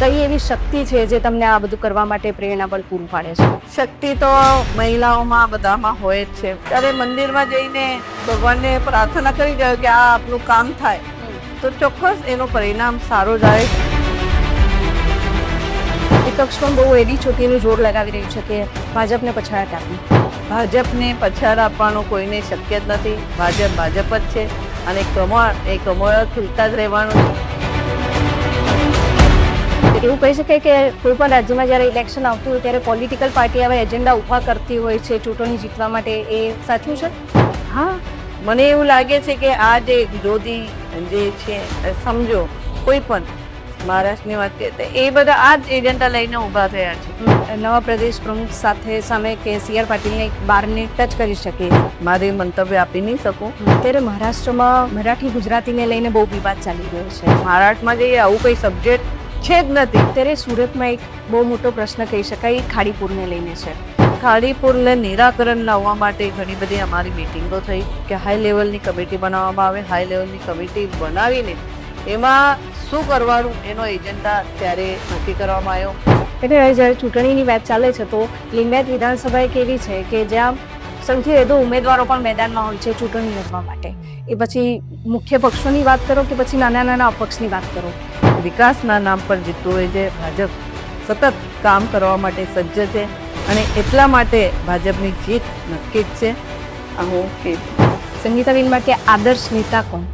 કઈ એવી શક્તિ છે જે તમને આ બધું કરવા માટે પ્રેરણાબળ પૂરું પાડે છે? શક્તિ તો મહિલાઓમાં બધામાં હોય જ છે. ત્યારે મંદિરમાં જઈને ભગવાનને પ્રાર્થના કરી ગયો કે આ આપણું કામ થાય તો ચોક્કસ એનો પરિણામ સારો જ આવે વિપક્ષ પણ બહુ એવી ચોટીનું જોર લગાવી રહ્યું છે કે ભાજપને પછાડ આપી ભાજપને પછાડ આપવાનું કોઈને શક્ય જ નથી. ભાજપ ભાજપ જ છે અને કમળ એ કમળ ખીલતા જ રહેવાનું છે. એવું કહી શકાય કે કોઈ પણ રાજ્યમાં જ્યારે ઇલેક્શન આવતું હોય ત્યારે પોલિટિકલ પાર્ટી આવા એજન્ડા ઊભા કરતી હોય છે ચૂંટણી જીતવા માટે. એ સાચું છે? હા. મને એવું લાગે છે કે આ જે વિરોધી જે છે સમજો કોઈ પણ મહારાષ્ટ્રની વાત કરીએ તો એ બધા આ જ એજન્ડા લઈને ઊભા થયા છે. નવા પ્રદેશ પ્રમુખ સાથે સામે કે સી આર પાટીલને બારને ટચ કરી શકે. મારે મંતવ્ય આપી નહીં શકું. અત્યારે મહારાષ્ટ્રમાં મરાઠી ગુજરાતીને લઈને બહુ વિવાદ ચાલી રહ્યો છે. મહારાષ્ટ્રમાં જઈએ આવું કંઈ સબ્જેક્ટ છે જ નથી. અત્યારે સુરતમાં એક બહુ મોટો પ્રશ્ન કહી શકાય એ ખાડીપુરને લઈને છે. ખાડીપુરને નિરાકરણ લાવવા માટે ઘણી બધી અમારી મિટિંગો થઈ કે હાઈ લેવલની કમિટી બનાવવામાં આવે હાઈ લેવલની કમિટી બનાવીને એમાં શું કરવાનું એનો એજન્ડા ત્યારે નક્કી કરવામાં આવ્યો. એટલે જ્યારે ચૂંટણીની વાત ચાલે છે તો લિંગાયત વિધાનસભા એક એવી છે કે જ્યાં સૌથી વધુ ઉમેદવારો પણ મેદાનમાં હોય છે ચૂંટણી લડવા માટે. એ પછી મુખ્ય પક્ષોની વાત કરો કે પછી નાના નાના અપક્ષની વાત કરો? વિકાસના નામ પર જીતવું હોય છે ભાજપ સતત કામ કરવા માટે સજ્જ છે અને એટલા માટે ભાજપની જીત નક્કી જ છે. હું સંગીતાબેન માટે આદર્શ નેતા કોણ?